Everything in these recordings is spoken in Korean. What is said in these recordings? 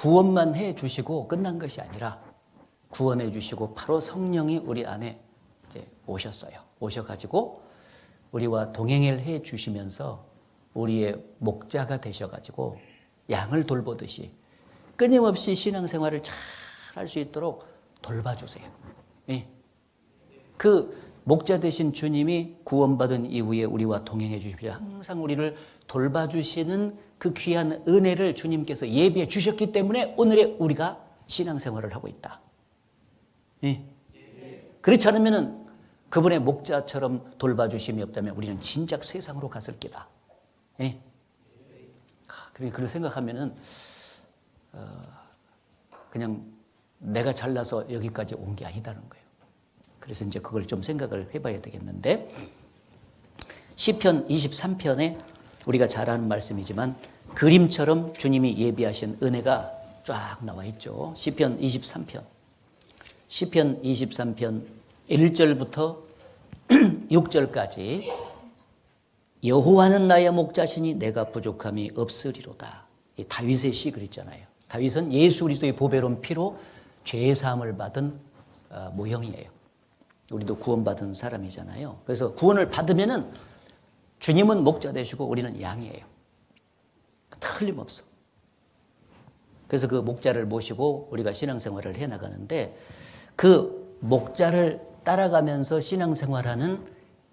구원만 해 주시고 끝난 것이 아니라 구원해 주시고 바로 성령이 우리 안에 이제 오셨어요. 오셔가지고 우리와 동행을 해 주시면서 우리의 목자가 되셔가지고 양을 돌보듯이 끊임없이 신앙생활을 잘 할 수 있도록 돌봐주세요. 예. 그 목자 되신 주님이 구원받은 이후에 우리와 동행해 주십시오. 항상 우리를 돌봐주시는 그 귀한 은혜를 주님께서 예비해 주셨기 때문에 오늘의 우리가 신앙생활을 하고 있다. 예. 그렇지 않으면 그분의 목자처럼 돌봐주심이 없다면 우리는 진작 세상으로 갔을 게다. 예. 그리고 그걸 생각하면은 어, 그냥 내가 잘나서 여기까지 온 게 아니다는 거예요. 그래서 이제 그걸 좀 생각을 해봐야 되겠는데 시편 23편에 우리가 잘 아는 말씀이지만 그림처럼 주님이 예비하신 은혜가 쫙 나와 있죠. 시편 23편. 시편 23편 1절부터 6절까지 여호와는 나의 목자시니 내가 부족함이 없으리로다. 이 다윗의 시 그랬잖아요. 다윗은 예수 그리스도의 보배로운 피로 죄 사함을 받은 어, 모형이에요. 우리도 구원받은 사람이잖아요. 그래서 구원을 받으면은 주님은 목자 되시고 우리는 양이에요. 틀림없어. 그래서 그 목자를 모시고 우리가 신앙생활을 해 나가는데 그 목자를 따라가면서 신앙생활하는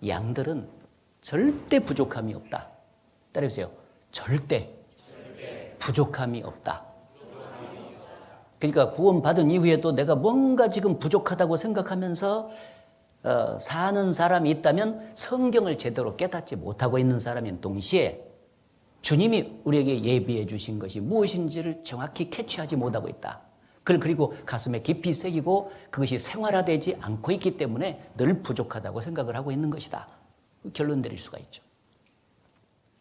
양들은 절대 부족함이 없다. 따라해보세요. 절대, 부족함이 없다. 그러니까 구원받은 이후에도 내가 뭔가 지금 부족하다고 생각하면서 어, 사는 사람이 있다면 성경을 제대로 깨닫지 못하고 있는 사람인 동시에 주님이 우리에게 예비해 주신 것이 무엇인지를 정확히 캐치하지 못하고 있다. 그걸 그리고 가슴에 깊이 새기고 그것이 생활화되지 않고 있기 때문에 늘 부족하다고 생각을 하고 있는 것이다. 결론 내릴 수가 있죠.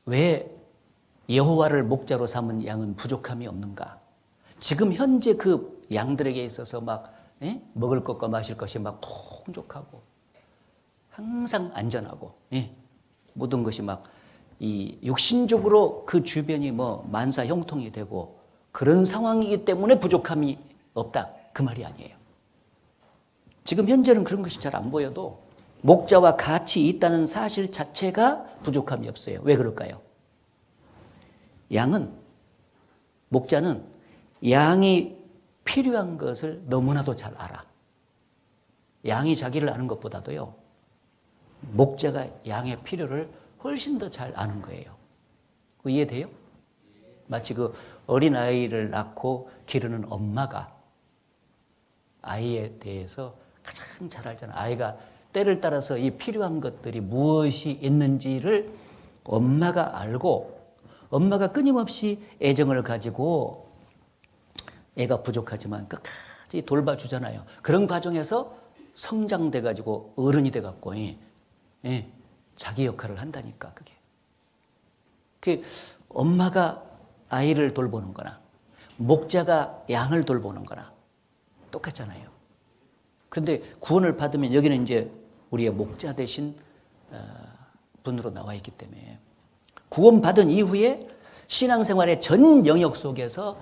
왜 여호와를 목자로 삼은 양은 부족함이 없는가? 지금 현재 그 양들에게 있어서 막 에? 예? 먹을 것과 마실 것이 막 풍족하고 항상 안전하고 예? 모든 것이 막 이 육신적으로 그 주변이 뭐 만사 형통이 되고 그런 상황이기 때문에 부족함이 없다 그 말이 아니에요. 지금 현재는 그런 것이 잘 안 보여도 목자와 같이 있다는 사실 자체가 부족함이 없어요. 왜 그럴까요? 양은 목자는 양이 필요한 것을 너무나도 잘 알아. 양이 자기를 아는 것보다도요. 목자가 양의 필요를 훨씬 더 잘 아는 거예요. 그 이해돼요? 마치 그 어린아이를 낳고 기르는 엄마가 아이에 대해서 가장 잘 알잖아. 아이가 때를 따라서 이 필요한 것들이 무엇이 있는지를 엄마가 알고 엄마가 끊임없이 애정을 가지고 애가 부족하지만 끝까지 돌봐주잖아요. 그런 과정에서 성장돼 가지고 어른이 돼 갖고 예, 예, 자기 역할을 한다니까 그게. 그 엄마가 아이를 돌보는 거나 목자가 양을 돌보는 거나 똑같잖아요. 그런데 구원을 받으면 여기는 이제 우리의 목자 대신 어, 분으로 나와 있기 때문에 구원받은 이후에 신앙생활의 전 영역 속에서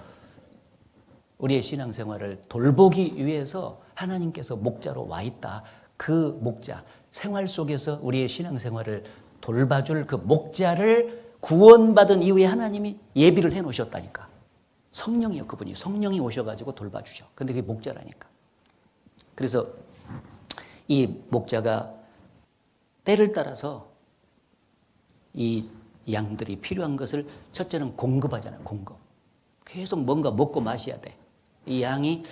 우리의 신앙생활을 돌보기 위해서 하나님께서 목자로 와 있다. 그 목자, 생활 속에서 우리의 신앙생활을 돌봐줄 그 목자를 구원받은 이후에 하나님이 예비를 해 놓으셨다니까. 성령이요, 그분이. 성령이 오셔가지고 돌봐주죠. 근데 그게 목자라니까. 그래서 이 목자가 때를 따라서 이 양들이 필요한 것을 첫째는 공급하잖아요. 공급. 계속 뭔가 먹고 마셔야 돼. 이 양이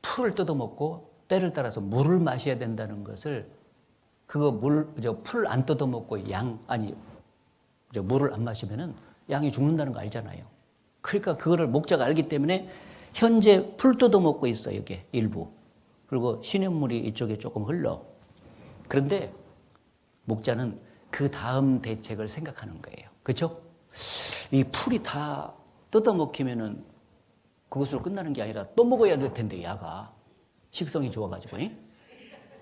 풀을 뜯어먹고 때를 따라서 물을 마셔야 된다는 것을 그거 물, 저 풀 안 뜯어먹고 양, 아니, 저 물을 안 마시면은 양이 죽는다는 거 알잖아요. 그러니까 그거를 목자가 알기 때문에 현재 풀 뜯어먹고 있어, 여기 일부. 그리고 시냇물이 이쪽에 조금 흘러. 그런데 목자는 그 다음 대책을 생각하는 거예요. 그렇죠? 이 풀이 다 뜯어먹히면은 그것으로 끝나는 게 아니라 또 먹어야 될 텐데 야가 식성이 좋아가지고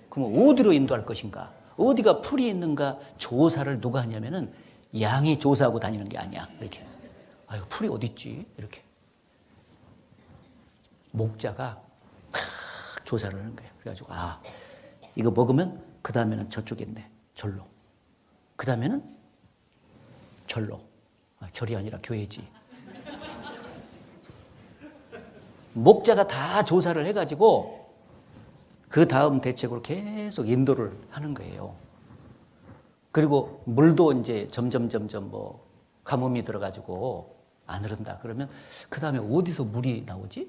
그러면 어디로 인도할 것인가? 어디가 풀이 있는가 조사를 누가 하냐면은 양이 조사하고 다니는 게 아니야. 이렇게 아유 풀이 어디 있지? 이렇게 목자가 탁 조사를 하는 거예요. 그래가지고 아 이거 먹으면 그 다음에는 있네. 절로. 그 다음에는 절로. 아, 절이 아니라 교회지. 목자가 다 조사를 해가지고 그 다음 대책으로 계속 인도를 하는 거예요. 그리고 물도 이제 점점 점점 뭐 가뭄이 들어가지고 안 흐른다. 그러면 그 다음에 어디서 물이 나오지?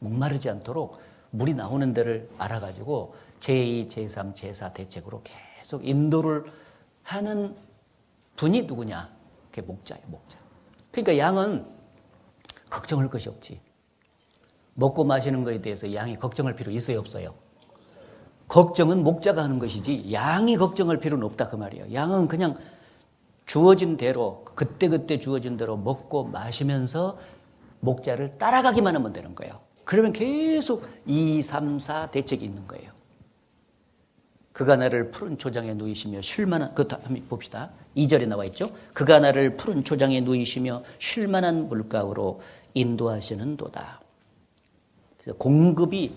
목마르지 않도록 물이 나오는 데를 알아가지고 제2, 제3, 제4 대책으로 계속 인도를 하는 분이 누구냐? 그게 목자예요, 목자. 그러니까 양은 걱정할 것이 없지. 먹고 마시는 것에 대해서 양이 걱정할 필요 있어요, 없어요? 걱정은 목자가 하는 것이지 양이 걱정할 필요는 없다 그 말이에요. 양은 그냥 주어진 대로 그때 그때 주어진 대로 먹고 마시면서 목자를 따라가기만 하면 되는 거예요. 그러면 계속 2, 3, 4 대책이 있는 거예요. 그가 나를 푸른 초장에 누이시며 쉴만한 그것 한번 봅시다. 2절에 나와 있죠. 그가 나를 푸른 초장에 누이시며 쉴만한 물가로 인도하시는도다. 그래서 공급이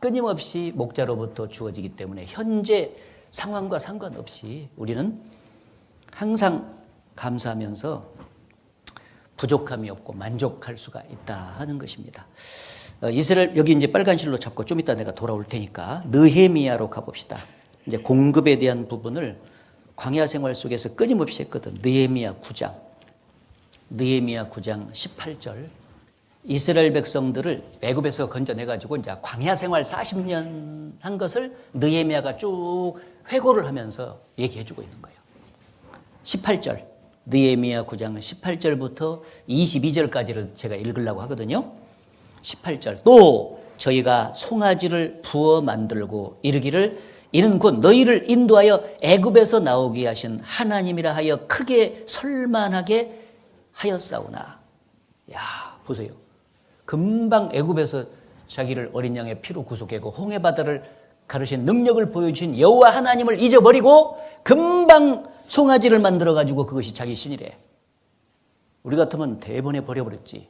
끊임없이 목자로부터 주어지기 때문에 현재 상황과 상관없이 우리는 항상 감사하면서 부족함이 없고 만족할 수가 있다 하는 것입니다. 어, 이스라엘 여기 이제 빨간 실로 잡고 좀 이따 내가 돌아올 테니까 느헤미야로 가봅시다. 이제 공급에 대한 부분을 광야 생활 속에서 끊임없이 했거든. 느헤미야 9장. 느헤미야 9장 18절. 이스라엘 백성들을 애굽에서 건져내 가지고 이제 광야 생활 40년 한 것을 느헤미야가 쭉 회고를 하면서 얘기해 주고 있는 거예요. 18절. 느헤미야 9장 18절부터 22절까지를 제가 읽으려고 하거든요. 18절. 또 저희가 송아지를 부어 만들고 이르기를 이는 곧 너희를 인도하여 애굽에서 나오게 하신 하나님이라 하여 크게 설만하게 하였사오나. 야, 보세요. 금방 애굽에서 자기를 어린 양의 피로 구속하고 홍해 바다를 가르신 능력을 보여주신 여호와 하나님을 잊어버리고 금방 송아지를 만들어 가지고 그것이 자기 신이래. 우리 같으면 대번에 버려버렸지.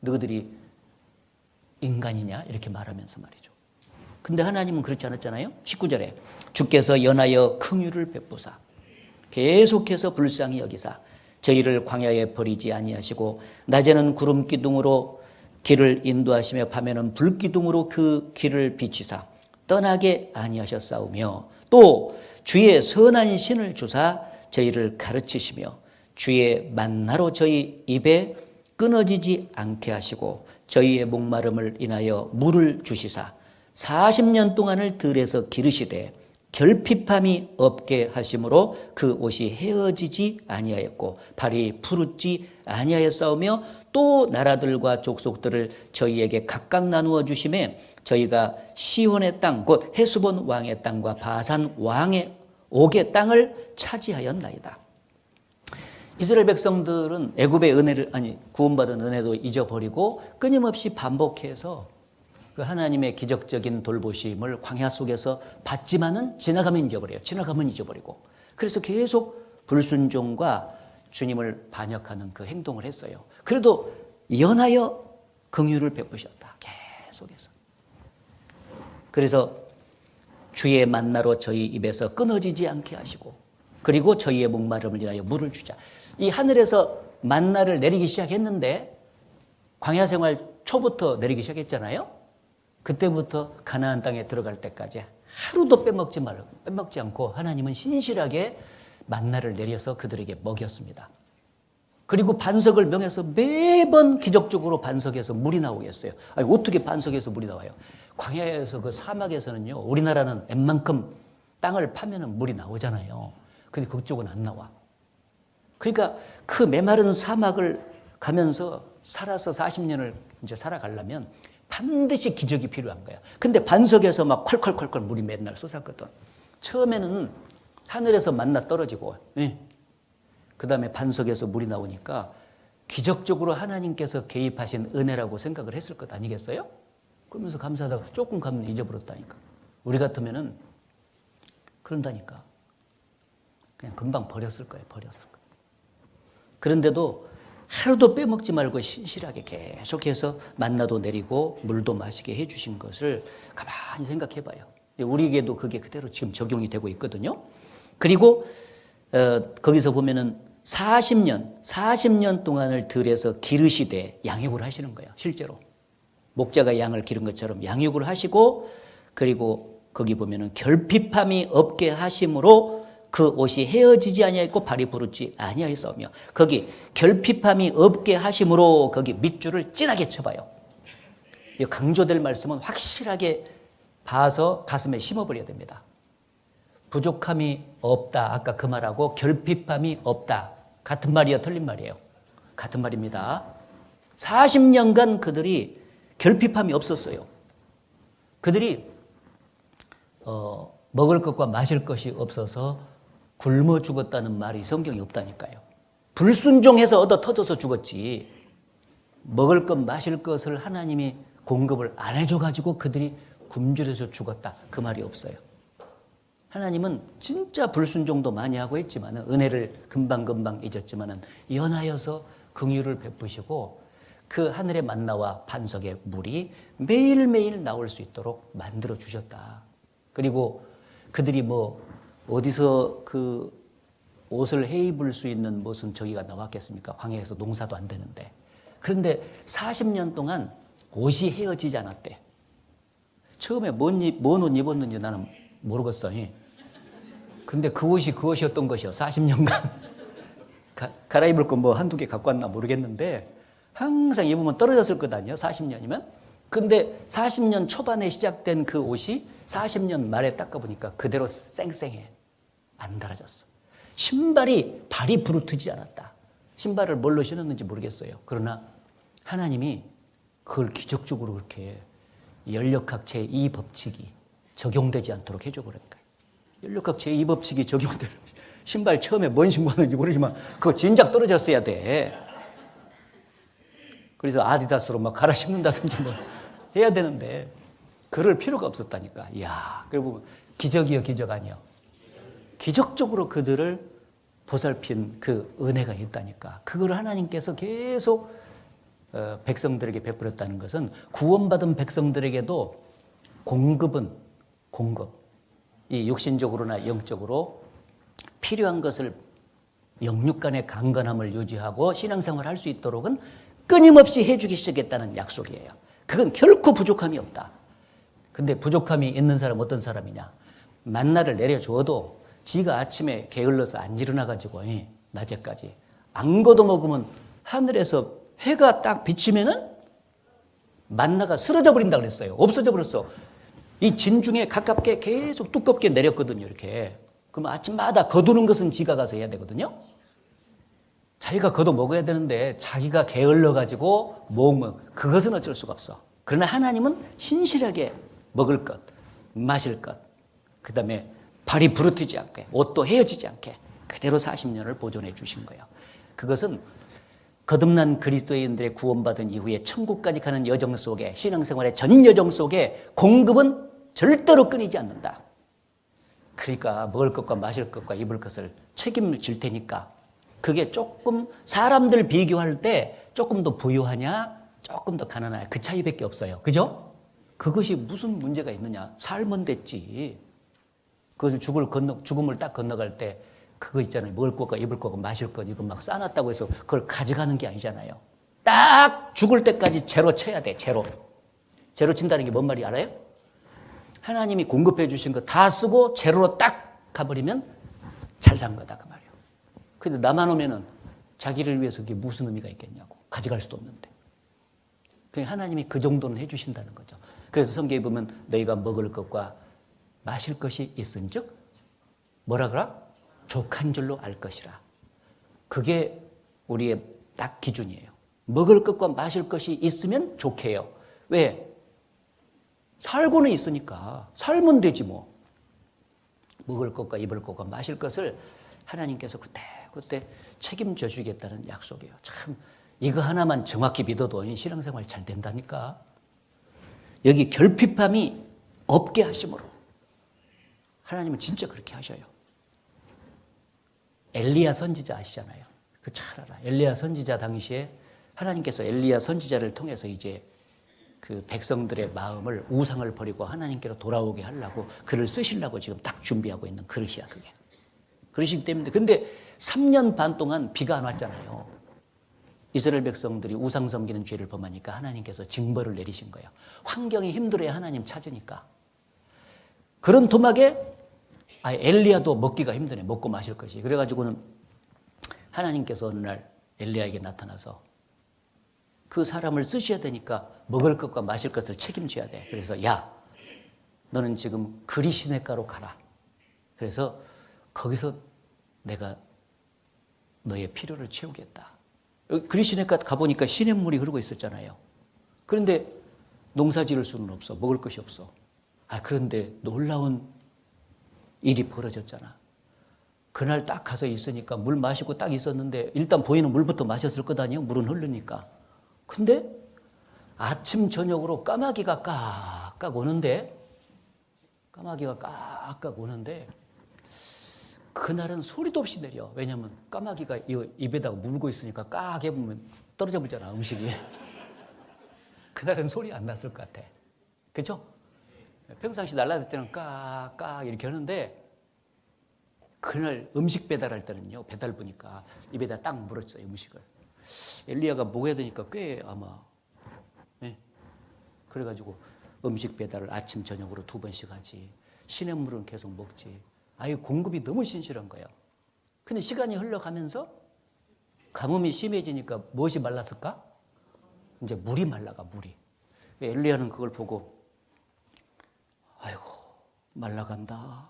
너희들이 인간이냐 이렇게 말하면서 말이죠. 근데 하나님은 그렇지 않았잖아요. 19절에 주께서 연하여 긍휼을 베푸사 계속해서 불쌍히 여기사 저희를 광야에 버리지 아니하시고 낮에는 구름 기둥으로 길을 인도하시며 밤에는 불 기둥으로 그 길을 비치사 떠나게 아니하셨사오며 또 주의 선한 신을 주사 저희를 가르치시며 주의 만나로 저희 입에 끊어지지 않게 하시고 저희의 목마름을 인하여 물을 주시사 40년 동안을 들에서 기르시되 결핍함이 없게 하심으로 그 옷이 헤어지지 아니하였고 발이 푸르지 아니하였사오며 또 나라들과 족속들을 저희에게 각각 나누어 주심에 저희가 시온의 땅 곧 헤스본 왕의 땅과 바산 왕의 옥의 땅을 차지하였나이다. 이스라엘 백성들은 애굽의 은혜를 아니 구원받은 은혜도 잊어버리고 끊임없이 반복해서 그 하나님의 기적적인 돌보심을 광야 속에서 받지만은 지나가면 잊어버려요. 지나가면 잊어버리고. 그래서 계속 불순종과 주님을 반역하는 그 행동을 했어요. 그래도 연하여 긍휼을 베푸셨다. 계속해서. 그래서 주의 만나로 저희 입에서 끊어지지 않게 하시고 그리고 저희의 목마름을 인하여 물을 주자. 이 하늘에서 만나를 내리기 시작했는데 광야 생활 초부터 내리기 시작했잖아요. 그때부터 가나안 땅에 들어갈 때까지 하루도 빼먹지 말고 빼먹지 않고 하나님은 신실하게 만나를 내려서 그들에게 먹였습니다. 그리고 반석을 명해서 매번 기적적으로 반석에서 물이 나오겠어요. 아니, 어떻게 반석에서 물이 나와요? 광야에서 그 사막에서는요, 우리나라는 웬만큼 땅을 파면은 물이 나오잖아요. 근데 그쪽은 안 나와. 그러니까 그 메마른 사막을 가면서 살아서 40년을 이제 살아가려면 반드시 기적이 필요한 거야. 근데 반석에서 막 콸콸콸콸 물이 맨날 쏟았거든. 처음에는 하늘에서 만나 떨어지고, 네. 그 다음에 반석에서 물이 나오니까 기적적으로 하나님께서 개입하신 은혜라고 생각을 했을 것 아니겠어요? 그러면서 감사하다가 조금 가면 잊어버렸다니까. 우리 같으면은 그런다니까. 그냥 금방 버렸을 거예요. 버렸을 거예요. 그런데도 하루도 빼먹지 말고 신실하게 계속해서 만나도 내리고 물도 마시게 해주신 것을 가만히 생각해 봐요. 우리에게도 그게 그대로 지금 적용이 되고 있거든요. 그리고 어, 거기서 보면은 40년, 40년 동안을 들여서 기르시되 양육을 하시는 거예요. 실제로. 목자가 양을 기른 것처럼 양육을 하시고 그리고 거기 보면은 결핍함이 없게 하심으로 그 옷이 헤어지지 아니하였고 발이 부르지 아니하였으며 거기 결핍함이 없게 하심으로 거기 밑줄을 진하게 쳐봐요. 이 강조될 말씀은 확실하게 봐서 가슴에 심어버려야 됩니다. 부족함이 없다. 아까 그 말하고 결핍함이 없다. 같은 말이야, 틀린 말이에요. 같은 말입니다. 40년간 그들이 결핍함이 없었어요. 그들이 어, 먹을 것과 마실 것이 없어서 굶어 죽었다는 말이 성경에 없다니까요. 불순종해서 얻어 터져서 죽었지. 먹을 것, 마실 것을 하나님이 공급을 안 해줘가지고 그들이 굶주려서 죽었다. 그 말이 없어요. 하나님은 진짜 불순종도 많이 하고 했지만 은혜를 금방금방 잊었지만 연하여서 긍휼을 베푸시고 그 하늘의 만나와 반석의 물이 매일매일 나올 수 있도록 만들어 주셨다. 그리고 그들이 뭐 어디서 그 옷을 해 입을 수 있는 무슨 저기가 나왔겠습니까? 광야에서 농사도 안 되는데. 그런데 40년 동안 옷이 헤어지지 않았대. 처음에 뭔, 뭔 옷 입었는지 나는 모르겠어. 근데 그 옷이 그 옷이었던 것이요. 40년간. 가, 갈아입을 거 뭐 한두 개 갖고 왔나 모르겠는데 항상 입으면 떨어졌을 것 아니에요. 40년이면. 근데 40년 초반에 시작된 그 옷이 40년 말에 닦아보니까 그대로 쌩쌩해. 안 달아졌어. 신발이 발이 부르트지 않았다. 신발을 뭘로 신었는지 모르겠어요. 그러나 하나님이 그걸 기적적으로 그렇게 연력학 제2 법칙이 적용되지 않도록 해줘 버린 거예요. 연력학 제2 법칙이 적용되는 신발 처음에 뭔 신고하는지 모르지만 그거 진작 떨어졌어야 돼. 그래서 아디다스로 막 갈아 신는다든지 뭐 해야 되는데 그럴 필요가 없었다니까. 이야, 그리고 기적이요, 기적 아니요. 기적적으로 그들을 보살핀 그 은혜가 있다니까. 그걸 하나님께서 계속 어, 백성들에게 베풀었다는 것은 구원받은 백성들에게도 공급은 공급. 이 육신적으로나 영적으로 필요한 것을 영육 간의 강건함을 유지하고 신앙생활 할수 있도록은 끊임없이 해주기 시작했다는 약속이에요. 그건 결코 부족함이 없다. 근데 부족함이 있는 사람 어떤 사람이냐? 만나를 내려줘도 지가 아침에 게을러서 안 일어나가지고 낮에까지 안 걷어먹으면 하늘에서 해가 딱 비치면은 만나가 쓰러져 버린다 그랬어요. 없어져 버렸어. 이 진중에 가깝게 계속 두껍게 내렸거든요. 이렇게. 그럼 아침마다 거두는 것은 지가 가서 해야 되거든요. 자기가 걷어 먹어야 되는데 자기가 게을러 가지고 먹으면 그것은 어쩔 수가 없어. 그러나 하나님은 신실하게 먹을 것, 마실 것, 그 다음에 발이 부르트지 않게, 옷도 헤어지지 않게 그대로 40년을 보존해 주신 거예요. 그것은 거듭난 그리스도인들의 구원받은 이후에 천국까지 가는 여정 속에 신앙생활의 전 여정 속에 공급은 절대로 끊이지 않는다. 그러니까 먹을 것과 마실 것과 입을 것을 책임을 질 테니까 그게 조금 사람들 비교할 때 조금 더 부유하냐, 조금 더 가난하냐 그 차이밖에 없어요. 그죠? 그것이 무슨 문제가 있느냐? 살면 됐지. 그 죽을 건너 죽음을 딱 건너갈 때 그거 있잖아요. 먹을 것과 입을 것과 마실 것 이거 막 싸놨다고 해서 그걸 가져가는 게 아니잖아요. 딱 죽을 때까지 제로 쳐야 돼. 제로. 제로 친다는 게 뭔 말이 알아요? 하나님이 공급해 주신 거 다 쓰고 제로로 딱 가버리면 잘 산 거다 그 말. 근데 나만 오면은 자기를 위해서 그게 무슨 의미가 있겠냐고. 가져갈 수도 없는데. 그냥 하나님이 그 정도는 해주신다는 거죠. 그래서 성경에 보면 너희가 먹을 것과 마실 것이 있은 즉, 뭐라 그라? 족한 줄로 알 것이라. 그게 우리의 딱 기준이에요. 먹을 것과 마실 것이 있으면 좋게요. 왜? 살고는 있으니까. 살면 되지 뭐. 먹을 것과 입을 것과 마실 것을 하나님께서 그때 그때 책임져 주겠다는 약속이에요. 참 이거 하나만 정확히 믿어도 신앙생활 잘 된다니까. 여기 결핍함이 없게 하심으로 하나님은 진짜 그렇게 하셔요. 엘리야 선지자 아시잖아요. 그 잘 알아. 엘리야 선지자 당시에 하나님께서 엘리야 선지자를 통해서 이제 그 백성들의 마음을 우상을 버리고 하나님께로 돌아오게 하려고 글을 쓰시려고 지금 딱 준비하고 있는 그릇이야 그게. 그러시기 때문에 근데 3년 반 동안 비가 안 왔잖아요. 이스라엘 백성들이 우상 섬기는 죄를 범하니까 하나님께서 징벌을 내리신 거예요. 환경이 힘들어야 하나님 찾으니까. 그런 토막에 아 엘리야도 먹기가 힘드네. 먹고 마실 것이. 그래가지고는 하나님께서 어느 날 엘리야에게 나타나서 그 사람을 쓰셔야 되니까 먹을 것과 마실 것을 책임져야 돼. 그래서 야, 너는 지금 그리시네가로 가라. 그래서 거기서 내가 너의 필요를 채우겠다. 그리시네가 가보니까 시냇물이 흐르고 있었잖아요. 그런데 농사 지을 수는 없어. 먹을 것이 없어. 아, 그런데 놀라운 일이 벌어졌잖아. 그날 딱 가서 있으니까 물 마시고 딱 있었는데 일단 보이는 물부터 마셨을 것 아니에요? 물은 흐르니까. 근데 아침 저녁으로 까마귀가 깍깍 오는데 까마귀가 깍깍 오는데 그날은 소리도 없이 내려. 왜냐면 까마귀가 입에다가 물고 있으니까 깍 해보면 떨어져 버리잖아 음식이. 그날은 소리 안 났을 것 같아. 그죠? 평상시 날라들 때는 깍깍 이렇게 하는데 그날 음식 배달할 때는요 배달부니까 입에다 딱 물었어요 음식을. 엘리야가 먹어야 되니까 꽤 아마 네. 그래가지고 음식 배달을 아침 저녁으로 두 번씩 하지 시냇물은 계속 먹지 아유 공급이 너무 신실한 거예요 근데 시간이 흘러가면서 가뭄이 심해지니까 무엇이 말랐을까? 이제 물이 말라가 물이 엘리야는 그걸 보고 말라간다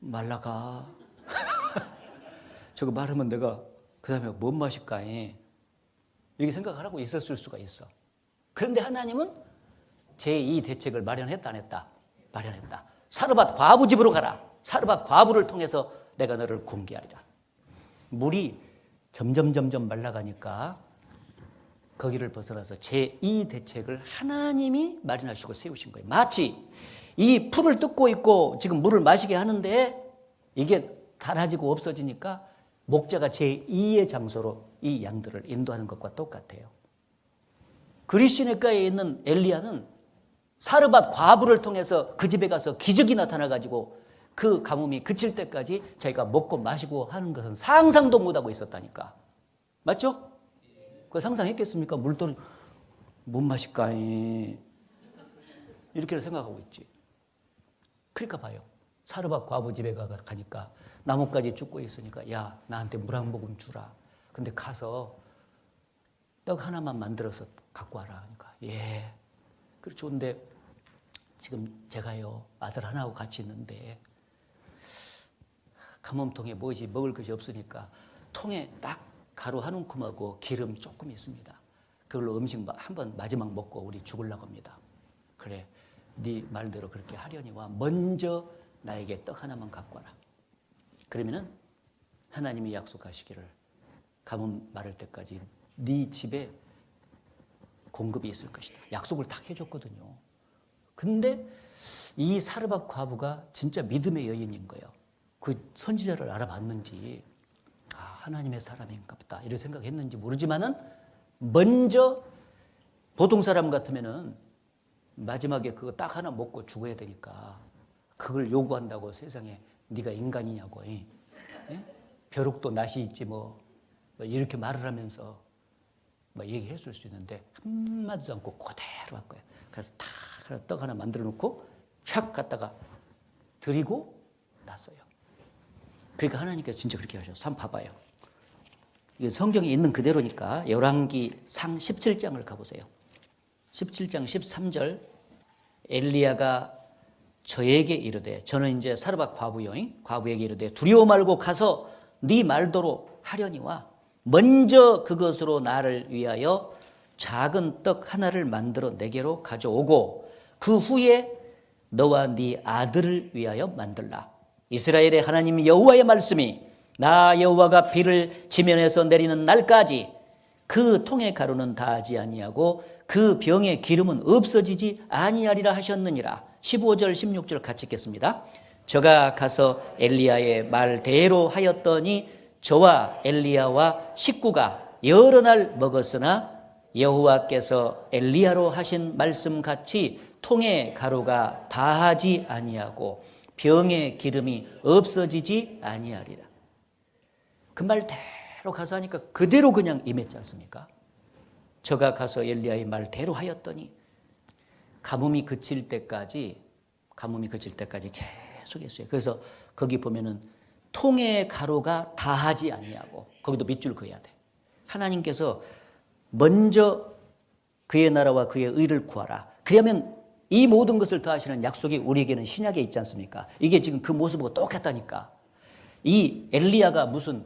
말라가 저거 말하면 내가 그 다음에 뭔 맛일까? 이렇게 생각하라고 있었을 수가 있어. 그런데 하나님은 제2 대책을 마련했다 안 했다? 마련했다. 사르밧 과부 집으로 가라. 사르밧 과부를 통해서 내가 너를 공개하리라. 물이 점점 점점 말라가니까 거기를 벗어나서 제2 대책을 하나님이 마련하시고 세우신 거예요. 마치 이 풀을 뜯고 있고 지금 물을 마시게 하는데 이게 달아지고 없어지니까 목자가 제2의 장소로 이 양들을 인도하는 것과 똑같아요. 그리시네가에 있는 엘리야는 사르밧 과부를 통해서 그 집에 가서 기적이 나타나 가지고 그 가뭄이 그칠 때까지 자기가 먹고 마시고 하는 것은 상상도 못하고 있었다니까. 맞죠? 그 상상했겠습니까? 물돈 못 마실까? 이렇게 생각하고 있지. 그러니까 봐요. 사르밧 과부 집에 가니까 나뭇가지 죽고 있으니까 야 나한테 물 한 모금 주라. 근데 가서 떡 하나만 만들어서 갖고 와라. 그러니까 예. 그래 좋은데 지금 제가요 아들 하나하고 같이 있는데 가뭄통에 무엇이 먹을 것이 없으니까 통에 딱 가루 한 움큼하고 기름 조금 있습니다. 그걸로 음식 한 번 마지막 먹고 우리 죽을라고 합니다. 그래 네 말대로 그렇게 하려니와 먼저 나에게 떡 하나만 갖고 와라. 그러면은 하나님이 약속하시기를 가뭄 마를 때까지 네 집에 공급이 있을 것이다. 약속을 딱 해줬거든요. 근데 이 사르밧 과부가 진짜 믿음의 여인인 거예요. 그 선지자를 알아봤는지 아, 하나님의 사람인가 보다 이런 생각했는지 모르지만은 먼저 보통 사람 같으면은 마지막에 그거 딱 하나 먹고 죽어야 되니까 그걸 요구한다고 세상에 네가 인간이냐고. 예? 벼룩도 낯이 있지 뭐, 뭐 이렇게 말을 하면서 뭐 얘기했을 수 있는데 한마디도 않고 그대로 할 거예요. 그래서 탁떡 하나 만들어 놓고 촥 갖다가 드리고 났어요. 그러니까 하나님께서 진짜 그렇게 하셨어. 한번 봐봐요. 이게 성경에 있는 그대로니까 열왕기 상 17장을 가보세요. 17장 13절. 엘리야가 저에게 이르되 저는 이제 사르밧 과부요 과부에게 이르되 두려워 말고 가서 네 말대로 하려니와 먼저 그것으로 나를 위하여 작은 떡 하나를 만들어 내게로 가져오고 그 후에 너와 네 아들을 위하여 만들라. 이스라엘의 하나님 여호와의 말씀이 나 여호와가 비를 지면에서 내리는 날까지 그 통의 가루는 다하지 아니하고 그 병의 기름은 없어지지 아니하리라 하셨느니라 15절 16절 같이 읽겠습니다. 저가 가서 엘리야의 말대로 하였더니 저와 엘리야와 식구가 여러 날 먹었으나 여호와께서 엘리야로 하신 말씀 같이 통의 가루가 다하지 아니하고 병의 기름이 없어지지 아니하리라. 그 말대로 가서 하니까 그대로 그냥 임했지 않습니까? 저가 가서 엘리야의 말대로 하였더니 가뭄이 그칠 때까지 가뭄이 그칠 때까지 계속 했어요. 그래서 거기 보면은 통의 가루가 다하지 아니하고 거기도 밑줄 그어야 돼. 하나님께서 먼저 그의 나라와 그의 의를 구하라. 그러면 이 모든 것을 더하시는 약속이 우리에게는 신약에 있지 않습니까? 이게 지금 그 모습하고 똑같다니까. 이 엘리야가 무슨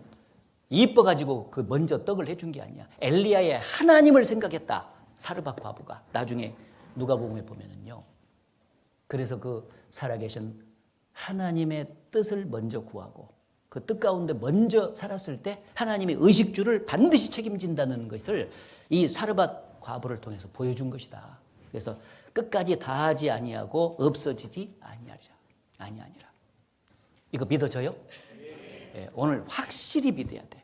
이뻐가지고 그 먼저 떡을 해준 게 아니야. 엘리야의 하나님을 생각했다. 사르밧 과부가 나중에 누가복음에 보면은요. 그래서 그 살아계신 하나님의 뜻을 먼저 구하고 그 뜻 가운데 먼저 살았을 때 하나님의 의식주를 반드시 책임진다는 것을 이 사르밧 과부를 통해서 보여준 것이다. 그래서 끝까지 다하지 아니하고 없어지지 아니하리라. 아니하니라. 이거 믿어져요? 예, 오늘 확실히 믿어야 돼.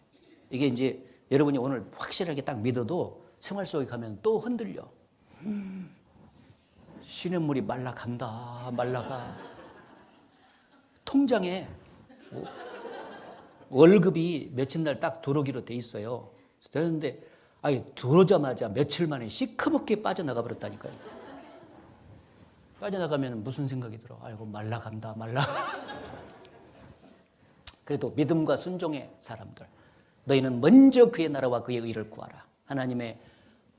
이게 이제 여러분이 오늘 확실하게 딱 믿어도 생활 속에 가면 또 흔들려. 음, 쉬는 물이 말라간다, 말라가. 통장에 뭐 월급이 며칠 날 딱 들어오기로 돼 있어요. 그런데 아니 들어오자마자 며칠 만에 시커멓게 빠져나가 버렸다니까요. 빠져나가면 무슨 생각이 들어? 아이고 말라간다, 말라. 그래도 믿음과 순종의 사람들. 너희는 먼저 그의 나라와 그의 의를 구하라. 하나님의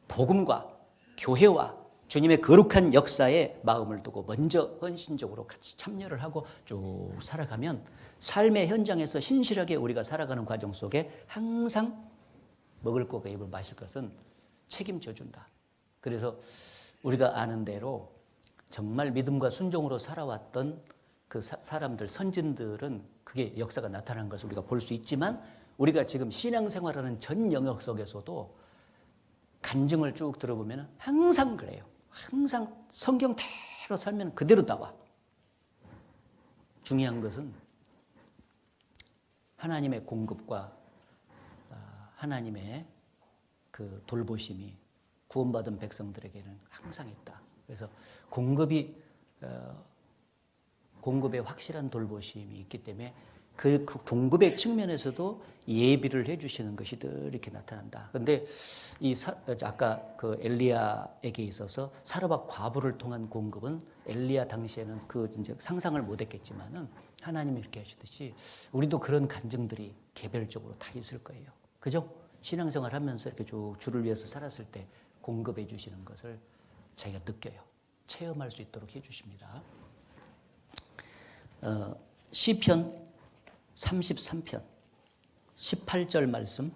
복음과 교회와 주님의 거룩한 역사에 마음을 두고 먼저 헌신적으로 같이 참여를 하고 쭉 살아가면 삶의 현장에서 신실하게 우리가 살아가는 과정 속에 항상 먹을 것과 입을 마실 것은 책임져 준다. 그래서 우리가 아는 대로 정말 믿음과 순종으로 살아왔던 그 사 람들, 선진들은 그게 역사가 나타난 것을 우리가 볼 수 있지만 우리가 지금 신앙생활하는 전 영역 속에서도 간증을 쭉 들어보면 항상 그래요. 항상 성경대로 살면 그대로 나와. 중요한 것은 하나님의 공급과 아, 하나님의 그 돌보심이 구원받은 백성들에게는 항상 있다. 그래서 공급이 어, 공급에 확실한 돌보심이 있기 때문에 그, 그 공급의 측면에서도 예비를 해주시는 것이 늘 이렇게 나타난다. 근데 이 사, 아까 그 엘리야에게 있어서 사르밧 과부를 통한 공급은 엘리야 당시에는 그 이제 상상을 못했겠지만은 하나님이 이렇게 하시듯이 우리도 그런 간증들이 개별적으로 다 있을 거예요. 그죠? 신앙생활 하면서 이렇게 쭉 주를 위해서 살았을 때 공급해 주시는 것을 자기가 느껴요. 체험할 수 있도록 해 주십니다. 어, 시편 33편 18절 말씀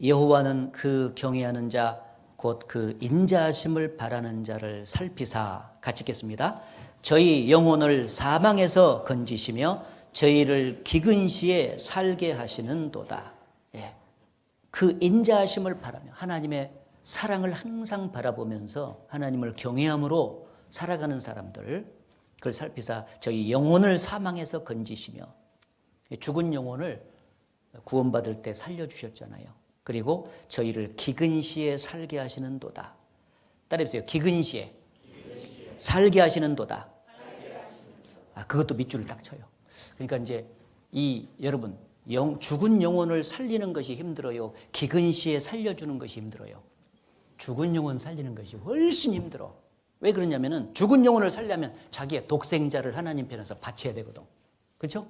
여호와는 그 경외하는 자 곧 그 인자하심을 바라는 자를 살피사 같이 읽겠습니다. 저희 영혼을 사망에서 건지시며 저희를 기근 시에 살게 하시는 도다. 예. 그 인자하심을 바라며 하나님의 사랑을 항상 바라보면서 하나님을 경외함으로 살아가는 사람들 그걸 살피사 저희 영혼을 사망에서 건지시며 죽은 영혼을 구원받을 때 살려주셨잖아요. 그리고 저희를 기근시에 살게 하시는 도다. 따라해보세요. 기근시에 살게 하시는 도다. 아, 그것도 밑줄을 딱 쳐요. 그러니까 이제 이 여러분 영, 죽은 영혼을 살리는 것이 힘들어요. 기근시에 살려주는 것이 힘들어요. 죽은 영혼 살리는 것이 훨씬 힘들어. 왜 그러냐면은 죽은 영혼을 살려면 자기의 독생자를 하나님 편에서 바쳐야 되거든. 그렇죠?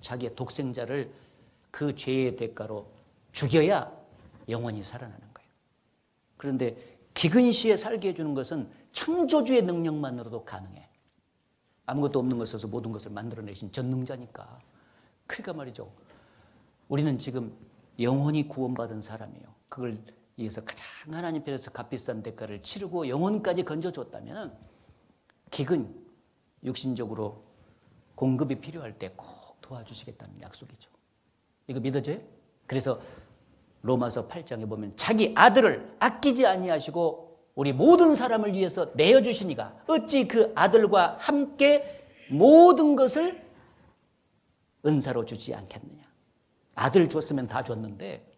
자기의 독생자를 그 죄의 대가로 죽여야 영원히 살아나는 거예요. 그런데 기근시에 살게 해주는 것은 창조주의 능력만으로도 가능해. 아무것도 없는 것에서 모든 것을 만들어내신 전능자니까. 그러니까 말이죠. 우리는 지금 영원히 구원받은 사람이에요. 그걸 위해서 가장 하나님 편에서 값비싼 대가를 치르고 영혼까지 건져줬다면 기근, 육신적으로 공급이 필요할 때 꼭 도와주시겠다는 약속이죠. 이거 믿어져요? 그래서 로마서 8장에 보면 자기 아들을 아끼지 아니하시고 우리 모든 사람을 위해서 내어 주시니가 어찌 그 아들과 함께 모든 것을 은사로 주지 않겠느냐. 아들 줬으면 다 줬는데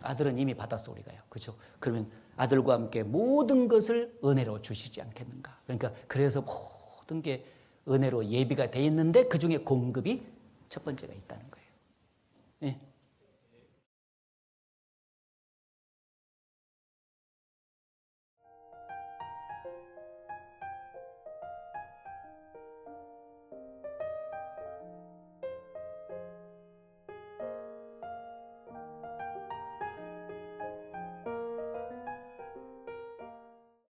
아들은 이미 받았어 우리가요. 그렇죠? 그러면 아들과 함께 모든 것을 은혜로 주시지 않겠는가? 그러니까 그래서 모든 게 은혜로 예비가 돼 있는데 그 중에 공급이 첫 번째가 있다는 거예요.